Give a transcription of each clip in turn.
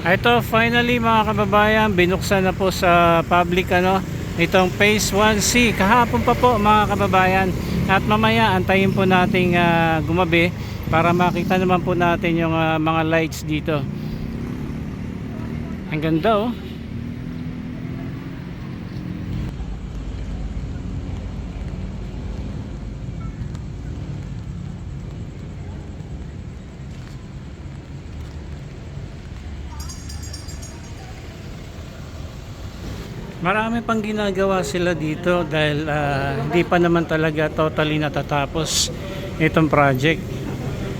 Ito finally mga kababayan, binuksan na po sa public ano itong Phase 1C. Kahapon pa po mga kababayan. At mamaya antayin po nating ah, gumabi para makita naman po natin yung ah, mga lights dito. Ang ganda oh. Marami pang ginagawa sila dito dahil ah, hindi pa naman talaga totally natatapos itong project.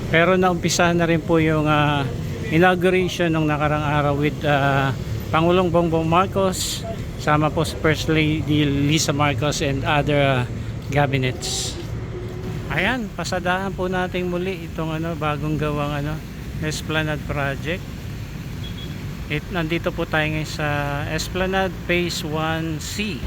Pero naumpisa na rin po yung ah, inauguration ng nakarang araw with ah, Pangulong Bongbong Marcos sama po si First Lady Lisa Marcos and other ah, cabinets. Ayan, pasadahan po natin muli itong ano bagong gawang ano Esplanade project. It, nandito po tayo ngayon sa Esplanade Phase 1C.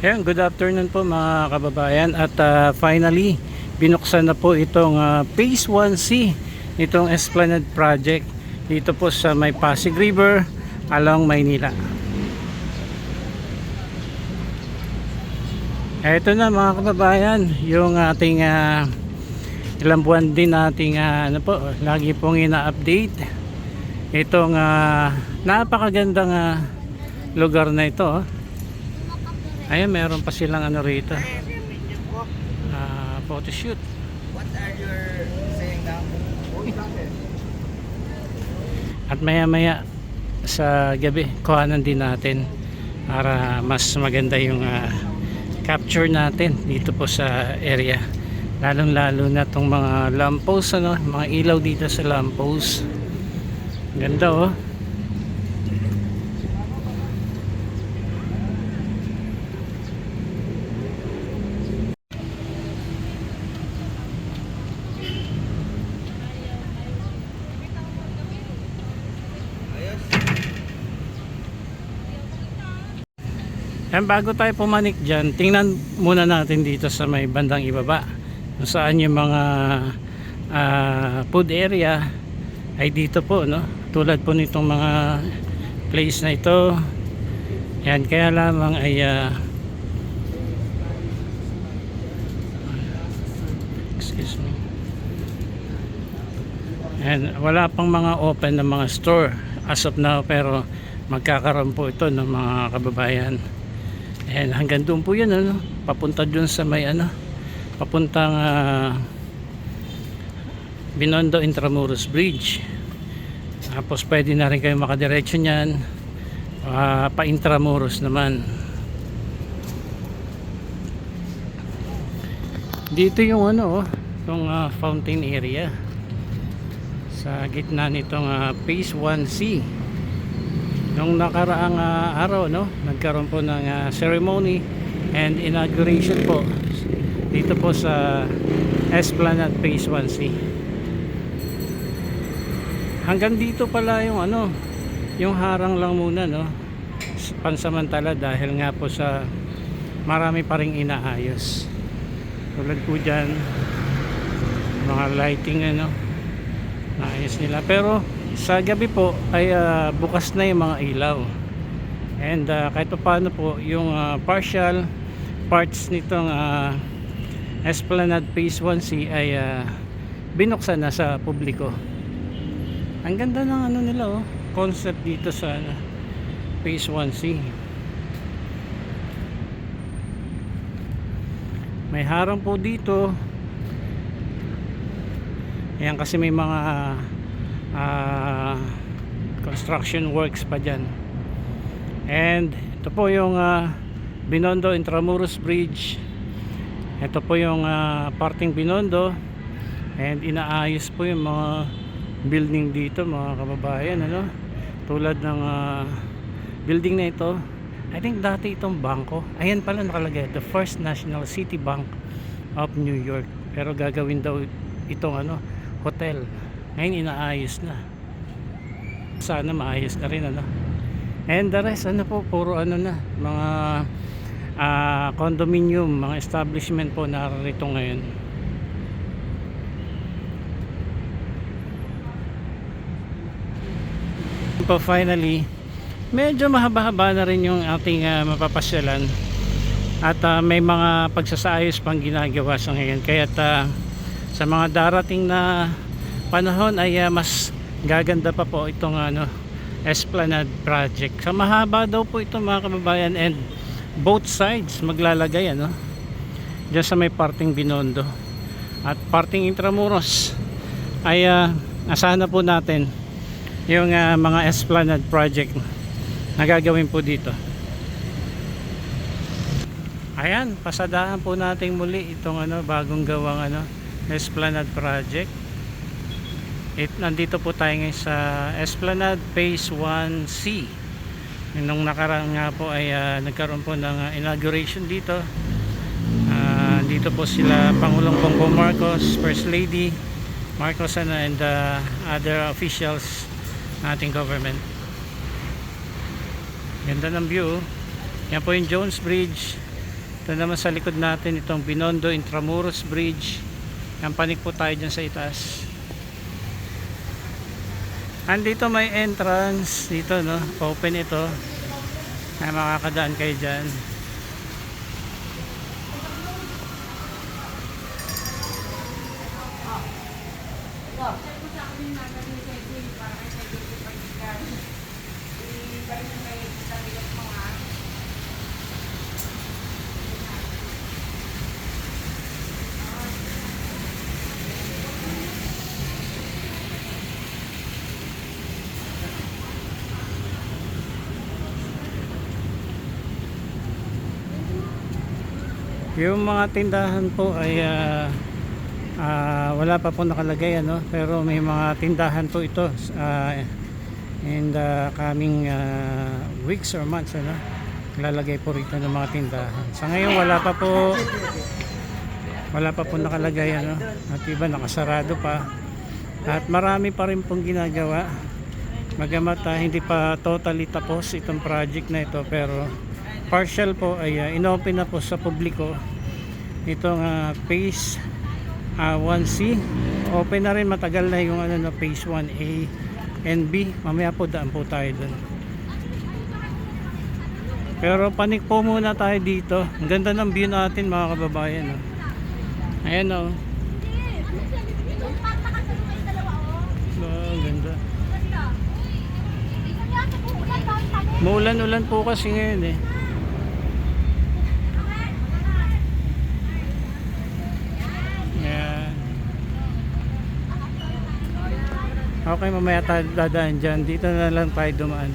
Ayan, good afternoon po mga kababayan at ah, finally binuksan na po itong ah, Phase 1C itong Esplanade Project dito po sa may Pasig River along Maynila. Ito na mga kababayan, yung ating ah, ilang buwan din nating ah, ano po, lagi pong ina-update itong ah, napakagandang ah, lugar na ito. oh. Ayan, meron pa silang ano rito. Ah, photo shoot. What are you saying now? At maya maya sa gabi, kuhanan din natin para mas maganda yung ah, capture natin dito po sa area. Lalong lalo na tong mga lamppost, ano, mga ilaw dito sa lamppost. Ganda oh. Yan, bago tayo pumanik dyan, tingnan muna natin dito sa may bandang ibaba. Kung saan yung mga ah, food area ay dito po, no? Tulad po nitong mga place na ito. Yan, kaya lamang ay ah, excuse me. And wala pang mga open na mga store as of now pero magkakaroon po ito ng mga kababayan. And hanggang doon po yun ano, papunta doon sa may ano, papuntang ah, Binondo Intramuros Bridge. Tapos pwede na rin kayo makadiretso niyan ah, pa Intramuros naman. Dito yung ano, oh, yung ah, fountain area sa gitna nitong ah, phase 1C nung nakaraang ah, araw no nagkaroon po ng ah, ceremony and inauguration po dito po sa Esplanade phase 1C hanggang dito pala yung ano yung harang lang muna no pansamantala dahil nga po sa marami pa ring inaayos. Tulad po dyan mga lighting ano naayos nila. Pero sa gabi po ay ah, bukas na yung mga ilaw. And ah, kahit pa paano po yung ah, partial parts nitong ah, Esplanade Phase 1C ay ah, binuksan na sa publiko. Ang ganda ng ano nila oh concept dito sa Phase 1C may harang po dito. Ayan kasi may mga ah, construction works pa dyan. And ito po yung ah, Binondo Intramuros Bridge. Ito po yung ah, parting Binondo. And inaayos po yung mga building dito mga kababayan. Ano? Tulad ng ah, building na ito. I think dati itong bangko. Ayan pala nakalagay. The First National City Bank of New York. Pero gagawin daw itong ano, hotel Ngayon inaayos na. Sana maayos na rin ano. And the rest ano po puro ano na mga ah, condominium, mga establishment po narito ngayon. po finally medyo mahaba-haba na rin yung ating ah, mapapasyalan at ah, may mga pagsasaayos pang ginagawa sa ngayon kaya sa mga darating na panahon ay ah, mas gaganda pa po itong ano Esplanade project. Sa mahaba daw po ito mga kababayan and both sides maglalagay ano dyan sa may parting Binondo. At parting Intramuros ay uh, asahan na po natin yung ah, mga Esplanade project na gagawin po dito. Ayan pasadahan po natin muli itong ano bagong gawang ano Esplanade project It, nandito po tayo ngayon sa Esplanade Phase 1C nung nakaraan nga po ay ah, nagkaroon po ng ah, inauguration dito. Ah, dito po sila Pangulong Bongbong Marcos First Lady Marcos ano, and uh, other officials ng ating government. Ganda ng view. Yan po yung Jones Bridge. Ito naman sa likod natin itong Binondo Intramuros Bridge. Yan panik po tayo dyan sa itaas andito may entrance dito no? Open ito. Ay makakadaan kayo dyan Yung mga tindahan po ay ah, ah, wala pa po nakalagay ano, pero may mga tindahan po ito ah, in the coming ah, weeks or months ano. Lalagay po rito ng mga tindahan. Sa ngayon wala pa po wala pa po nakalagay ano? At iba nakasarado pa. At marami pa rin pong ginagawa. Magamat ah, hindi pa totally tapos itong project na ito pero partial po ay uh, inopen na po sa publiko itong ah, phase ah, 1C open na rin matagal na yung ano phase 1A and B mamaya po daan po tayo dun pero panik po muna tayo dito ang ganda ng view natin mga kababayan oh. ayan o oh. ang ganda Muulan-ulan po kasi ngayon eh. Yan. Okay, mamaya tayo dadaan dyan. Dito na lang tayo dumaan.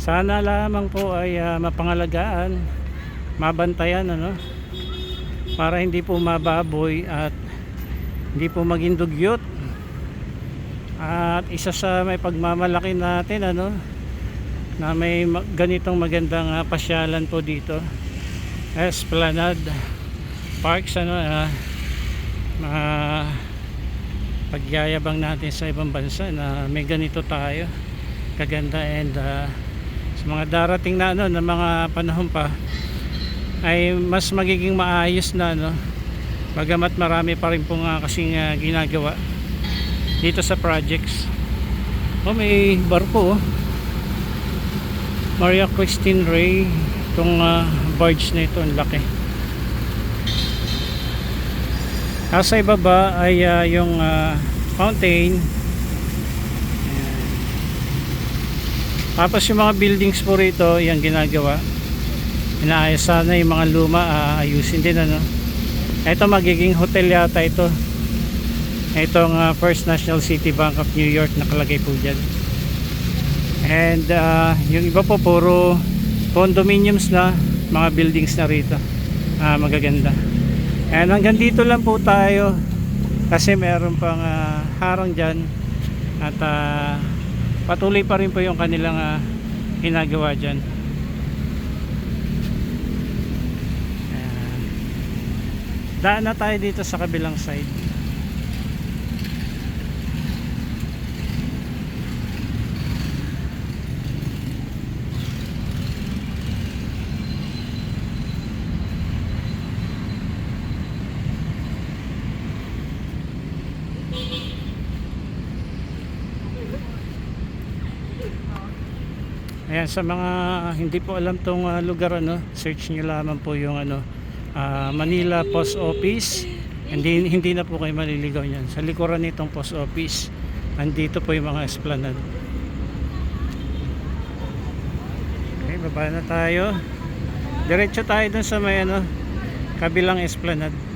Sana lamang po ay ah, mapangalagaan, mabantayan ano, para hindi po mababoy at hindi po maging dugyot. At isa sa may pagmamalaki natin ano na may ma- ganitong magandang ah, pasyalan po dito. Esplanade Parks ano ah, mga pagyayabang natin sa ibang bansa na may ganito tayo kaganda and ah, sa mga darating na ano na mga panahon pa ay mas magiging maayos na no? Bagamat marami pa rin pong ah, kasing ah, ginagawa dito sa projects. Oh may barko oh. Maria Christine Ray itong ah, barge na ito ang laki nasa ibaba ay ah, yung ah, fountain. Tapos yung mga buildings po rito yung ginagawa. Inaayos sana yung mga luma ah, ayusin din ano. Ito magiging hotel yata ito. Itong uh, First National City Bank of New York nakalagay po dyan. And uh, yung iba po puro condominiums na mga buildings na rito. Ah, magaganda and hanggang dito lang po tayo kasi meron pang ah, harang dyan at ah, patuloy pa rin po yung kanilang ah, ginagawa dyan Ayan. Daan na tayo dito sa kabilang side. Ayan, sa mga hindi po alam tong ah, lugar ano, search nyo lamang po yung ano, ah, Manila Post Office. Hindi hindi na po kayo maliligaw niyan. Sa likuran nitong post office, andito po yung mga esplanade. Okay, baba na tayo. Diretso tayo dun sa may ano, kabilang esplanade.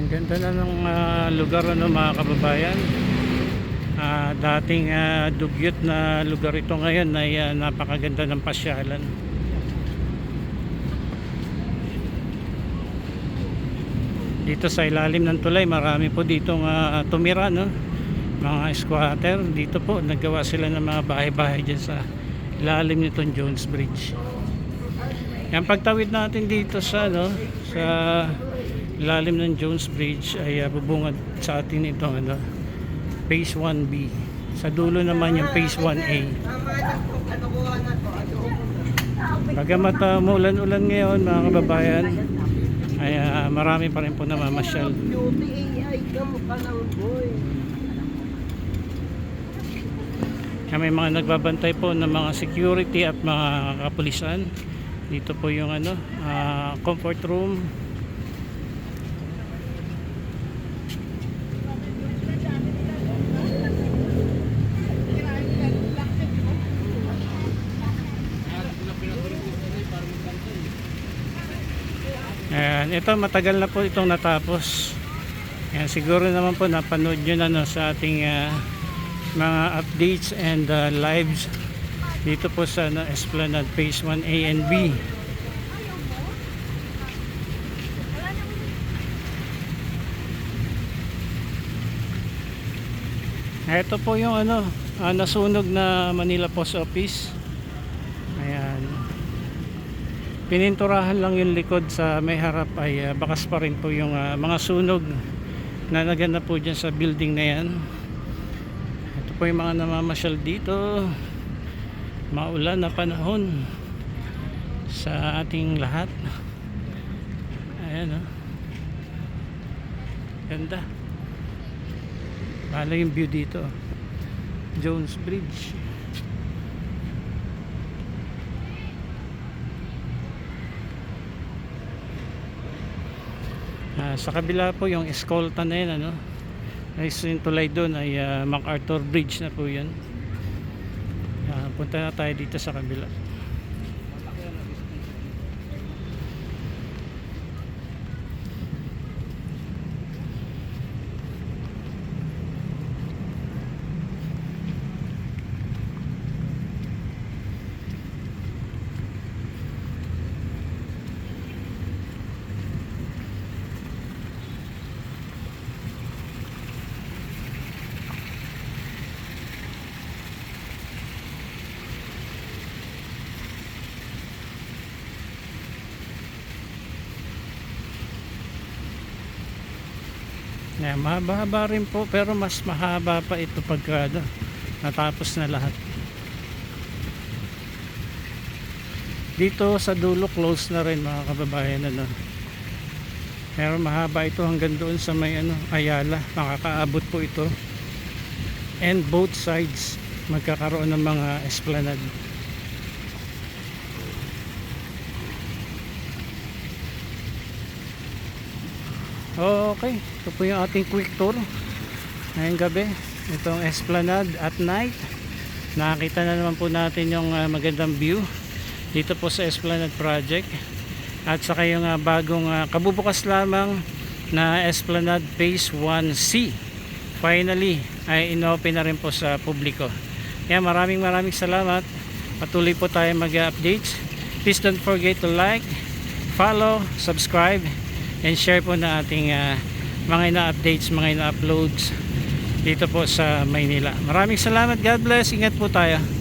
Ang ganda na ng ah, lugar ano mga kababayan. Ah, dating ah, dugyot na lugar ito ngayon ay ah, napakaganda ng pasyalan. Dito sa ilalim ng tulay, marami po dito nga tumira no. Mga squatter dito po naggawa sila ng mga bahay-bahay diyan sa ilalim nitong Jones Bridge. Yan pagtawid natin dito sa ano sa ilalim ng Jones Bridge ay uh, bubungad sa atin itong ano Phase 1B. Sa dulo naman yung Phase 1A. Bagamat uh, umulan-ulan ngayon mga kababayan ay uh, marami pa rin po namamasyal. May mga nagbabantay po ng mga security at mga kapulisan. Dito po yung ano, ah, comfort room. Ayan, ito matagal na po itong natapos. Ayan, siguro naman po napanood nyo na no, sa ating ah, mga updates and ah, lives dito po sa ano, Esplanade Phase 1A and B. Ito po yung ano, ah, nasunog na Manila Post Office. Ayan. Pininturahan lang yung likod sa may harap ay ah, bakas pa rin po yung ah, mga sunog na naganap po dyan sa building na yan. Ito po yung mga namamasyal dito. Maulan na panahon sa ating lahat. Ayan oh. Ganda. Bala yung view dito. Jones Bridge. Ah, sa kabila po yung escolta na yun ano. Ay tulay doon ay ah, MacArthur Bridge na po yun. Ah, punta na tayo dito sa kabila. Yeah, mahaba-haba rin po pero mas mahaba pa ito pagka ano, natapos na lahat. Dito sa dulo close na rin mga kababayan ano. Pero mahaba ito hanggang doon sa may ano, Ayala. Makakaabot po ito. And both sides magkakaroon ng mga esplanade. Okay, ito po yung ating quick tour ngayong gabi. Itong Esplanade at night. Nakakita na naman po natin yung ah, magandang view dito po sa Esplanade Project. At saka yung ah, bagong ah, kabubukas lamang na Esplanade Phase 1C. finally ay inopen na rin po sa publiko. Kaya maraming maraming salamat. Patuloy po tayo mag-updates. Please don't forget to like, follow, subscribe, and share po na ating ah, mga ina-updates, mga ina-uploads dito po sa Maynila. Maraming salamat. God bless. Ingat po tayo.